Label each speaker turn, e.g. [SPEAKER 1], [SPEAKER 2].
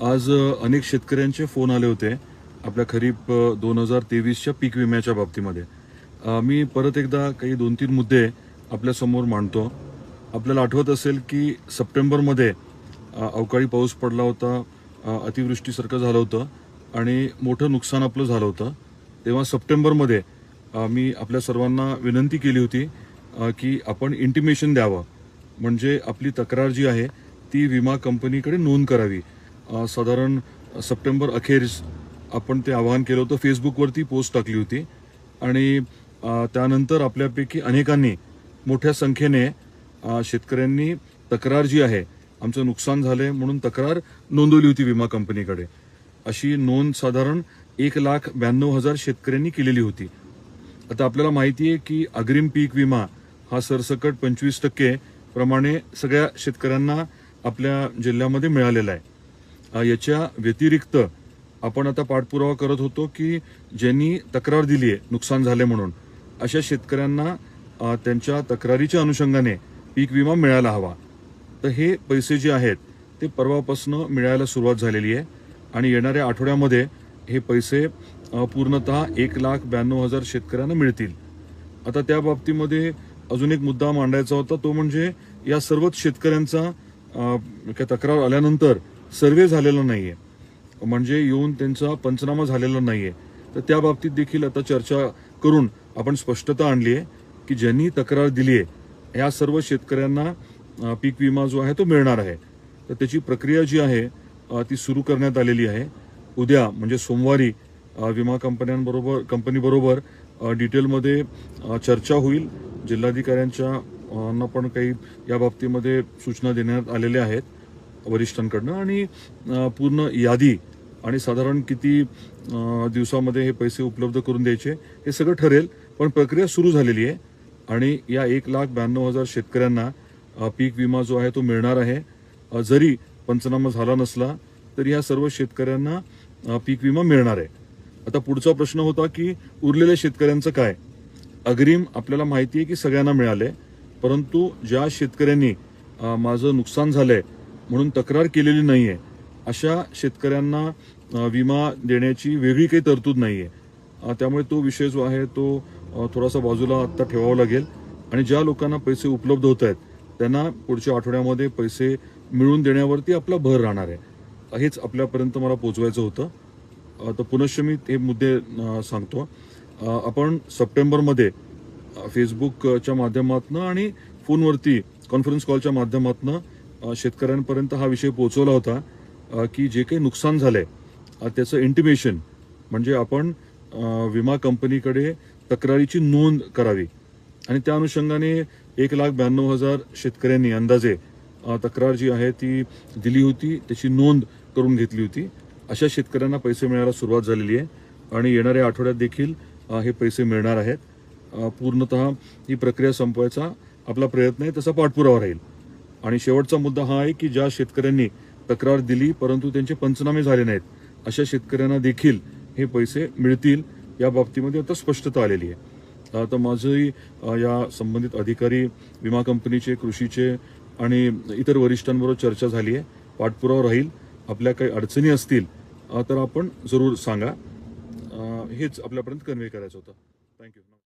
[SPEAKER 1] आज अनेक शेतकऱ्यांचे फोन आले होते आपल्या खरीप दोन हजार तेवीसच्या पीक विम्याच्या बाबतीमध्ये. मी परत एकदा काही दोन तीन मुद्दे आपल्यासमोर मांडतो. आपल्याला आठवत असेल की सप्टेंबरमध्ये अवकाळी पाऊस पडला होता अतिवृष्टीसारखं झालं होतं आणि मोठं नुकसान आपलं झालं होतं. तेव्हा सप्टेंबरमध्ये मी आपल्या सर्वांना विनंती केली होती की आपण इंटिमेशन द्यावं. म्हणजे आपली तक्रार जी आहे ती विमा कंपनीकडे नोंद करावी. साधारण सप्टेंबर अखेरीस आपण ते आवाहन केलं होतं. फेसबुकवरती पोस्ट टाकली होती. आणि त्यानंतर आपल्यापैकी अनेकांनी मोठ्या संख्येने शेतकऱ्यांनी तक्रार जी आहे आमचं नुकसान झालंय म्हणून तक्रार नोंदवली होती विमा कंपनीकडे. अशी नोंद साधारण एक लाख ब्याण्णव हजार शेतकऱ्यांनी केलेली होती. आता आपल्याला माहिती आहे की अग्रिम पीक विमा हा सरसकट पंचवीस टक्के प्रमाणे सगळ्या शेतकऱ्यांना आपल्या जिल्ह्यामध्ये मिळालेला आहे. याच्या व्यतिरिक्त आपण आता पाठपुरावा करत होतो की ज्यांनी तक्रार दिली आहे नुकसान झाले म्हणून अशा शेतकऱ्यांना त्यांच्या तक्रारीच्या अनुषंगाने पीक विमा मिळायला हवा. तर हे पैसे जे आहेत ते परवापासनं मिळायला सुरुवात झालेली आहे आणि येणाऱ्या आठवड्यामध्ये हे पैसे पूर्णतः एक लाख ब्याण्णव हजार शेतकऱ्यांना मिळतील. आता त्या बाबतीमध्ये अजून एक मुद्दा मांडायचा होता तो म्हणजे या सर्वच शेतकऱ्यांचा तक्रार आल्यानंतर सर्वे झालेला नाहीये. म्हणजे येऊन त्यांचा पंचनामा झालेला नाहीये. तर त्या बाबतीत देखील आता चर्चा करून आपण स्पष्टता आणली आहे की ज्यांनी तक्रार दिली आहे या सर्व शेतकऱ्यांना पीक विमा जो आहे तो मिळणार आहे. तर त्याची प्रक्रिया जी आहे ती सुरू करण्यात आलेली आहे. उद्या म्हणजे सोमवारी विमा कंपन्यांबरोबर कंपनीबरोबर डिटेलमध्ये चर्चा होईल. जिल्हाधिकाऱ्यांच्या ना पण काही या बाबतीमध्ये सूचना देण्यात आलेल्या आहेत. वरिष्ठांकडनं आणि पूर्ण यादी आणि साधारण किती दिवसामध्ये हे पैसे उपलब्ध करून द्यायचे हे सगळं ठरेल पण प्रक्रिया सुरू झालेली आहे आणि या एक लाख ब्याण्णव हजार शेतकऱ्यांना पीक विमा जो आहे तो मिळणार आहे. जरी पंचनामा झाला नसला तरी या सर्व शेतकऱ्यांना पीक विमा मिळणार आहे. आता पुढचा प्रश्न होता की उरलेल्या शेतकऱ्यांचं काय? अग्रिम आपल्याला माहिती आहे की सगळ्यांना मिळाले परंतु ज्या शेतकऱ्यांनी माझं नुकसान झालंय म्हणून तक्रार केलेली नाहीये. अशा शेतकऱ्यांना विमा देण्याची वेगळी काही तरतूद नाहीये. आहे त्यामुळे तो विषय जो आहे तो थोडासा बाजूला आत्ता ठेवावा लागेल. आणि ज्या लोकांना पैसे उपलब्ध होत आहेत त्यांना पुढच्या आठवड्यामध्ये पैसे मिळवून देण्यावरती आपला भर राहणार आहे. हेच आपल्यापर्यंत मला पोचवायचं होतं. तर पुनश्च मी हे मुद्दे सांगतो. आपण सप्टेंबरमध्ये फेसबुकच्या माध्यमातून आणि फोनवरती कॉन्फरन्स कॉलच्या माध्यमातून शेतकऱ्यांपर्यंत हा विषय पोहोचवला होता की जे काही नुकसान झालंय त्याचं इंटिमेशन म्हणजे आपण विमा कंपनीकडे तक्रारीची नोंद करावी. आणि त्या अनुषंगाने एक लाख ब्याण्णव हजार शेतकऱ्यांनी अंदाजे तक्रार जी आहे ती दिली होती त्याची नोंद करून घेतली होती. अशा शेतकऱ्यांना पैसे मिळायला सुरुवात झालेली आहे आणि येणाऱ्या आठवड्यात देखील हे पैसे मिळणार आहेत. पूर्णत पूर्णतः ही प्रक्रिया संपवायचा आपला प्रयत्न आहे तसा पाठपुरावा राहील. आणि शेवटचा मुद्दा हा आहे की ज्या शेतकऱ्यांनी तक्रार दिली परंतु त्यांचे पंचनामे झाले नाहीत अशा शेतकऱ्यांना देखील हे पैसे मिळतील या बाबतीमध्ये आता स्पष्टता आलेली आहे. आता माझंही या संबंधित अधिकारी विमा कंपनीचे कृषीचे आणि इतर वरिष्ठांबरोबर चर्चा झाली आहे. पाठपुरावा राहील. आपल्या काही अडचणी असतील तर आपण जरूर सांगा. हेच आपल्यापर्यंत कन्व्हे करायचं होतं. थँक्यू